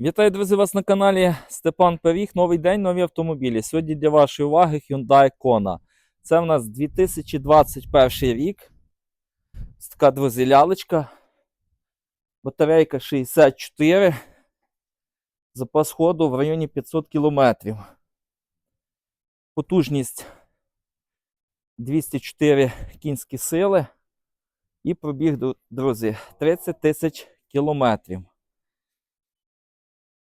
Вітаю, друзі, вас на каналі Степан Пиріг. Новий день, нові автомобілі. Сьогодні для вашої уваги Hyundai Kona. Це в нас 2021 рік. Ось така, друзі, лялечка. Батарейка 64. Запас ходу в районі 500 км. Потужність 204 кінські сили. І пробіг, друзі, 30 тисяч кілометрів.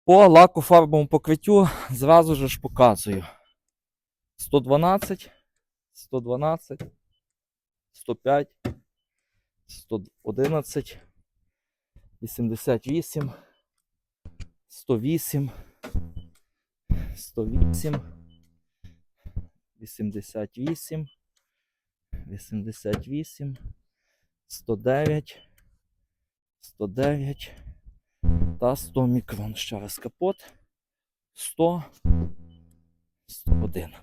По лакофарбовому покриттю зразу ж показую. 112, 112, 105, 111, 88, 108, 108, 88, 88, 109, 109 та 100 мікрон. Ще раз капот. 100, 101.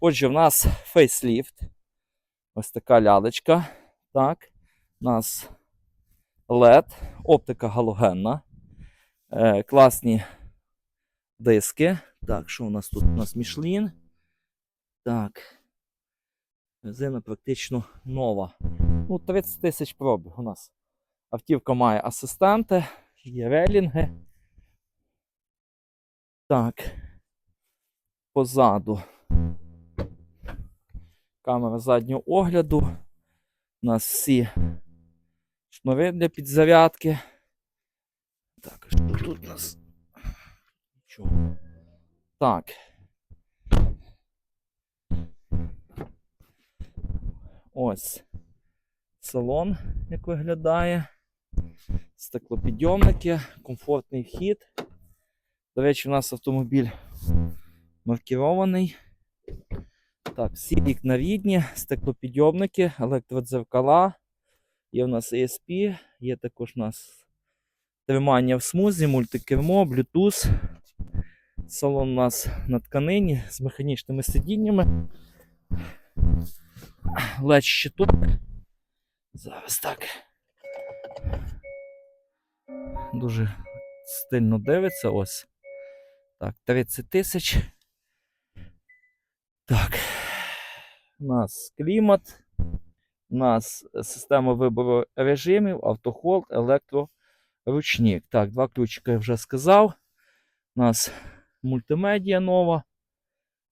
Отже, в нас фейсліфт. Ось така лялечка. Так. У нас LED, оптика галогенна. Е, класні диски. Так, що у нас тут? У нас Мішлін. Так. Резина практично нова. Ну, 30 тисяч пробіг у нас. Автівка має асистенти, є релінги. Так. Позаду. Камера заднього огляду. У нас всі шнури для підзарядки. Так, що тут у нас? Нічого. Так. Ось салон, як виглядає. Стеклопідйомники, комфортний вхід. До речі, у нас автомобіль маркірований. Так, всі вікна рідні, стеклопідйомники, електродзеркала. Є у нас ESP, є також у нас тримання в смузі, мультикермо, Bluetooth. Салон у нас на тканині з механічними сидіннями. LED щиток. Зараз так. Дуже стильно дивиться ось. Так, 30 тисяч. Так. У нас клімат. У нас система вибору режимів, автохолд, електроручник. Так, два ключика я вже сказав. У нас мультимедіа нова.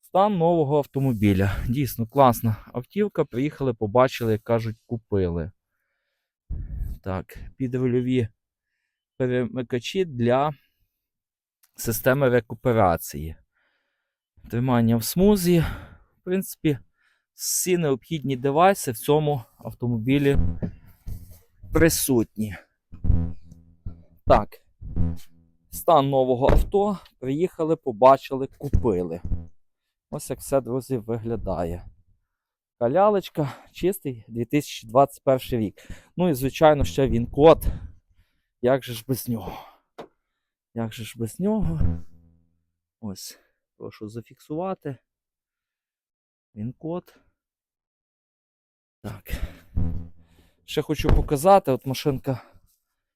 Стан нового автомобіля. Дійсно класна автівка. Приїхали, побачили, як кажуть, купили. Так, підрульові перемикачі для системи рекуперації. Тримання в смузі. В принципі, всі необхідні девайси в цьому автомобілі присутні. Так, стан нового авто. Приїхали, побачили, купили. Ось як все, друзі, виглядає. Калялечка, чистий 2021 рік. Ну і, звичайно, ще він код. Як же ж без нього? Як же ж без нього? Ось, прошу зафіксувати. Він код. Так. Ще хочу показати, от машинка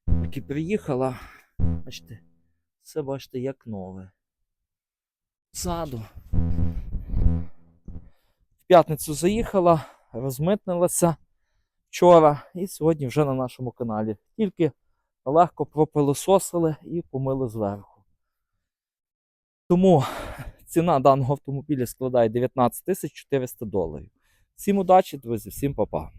тільки приїхала. Бачите, все бачите, як нове. Ззаду. В п'ятницю заїхала, розмитнилася вчора і сьогодні вже на нашому каналі. Тільки легко пропилососили і помили зверху. Тому ціна даного автомобіля складає 19 400 доларів. Всім удачі, друзі, всім па-па.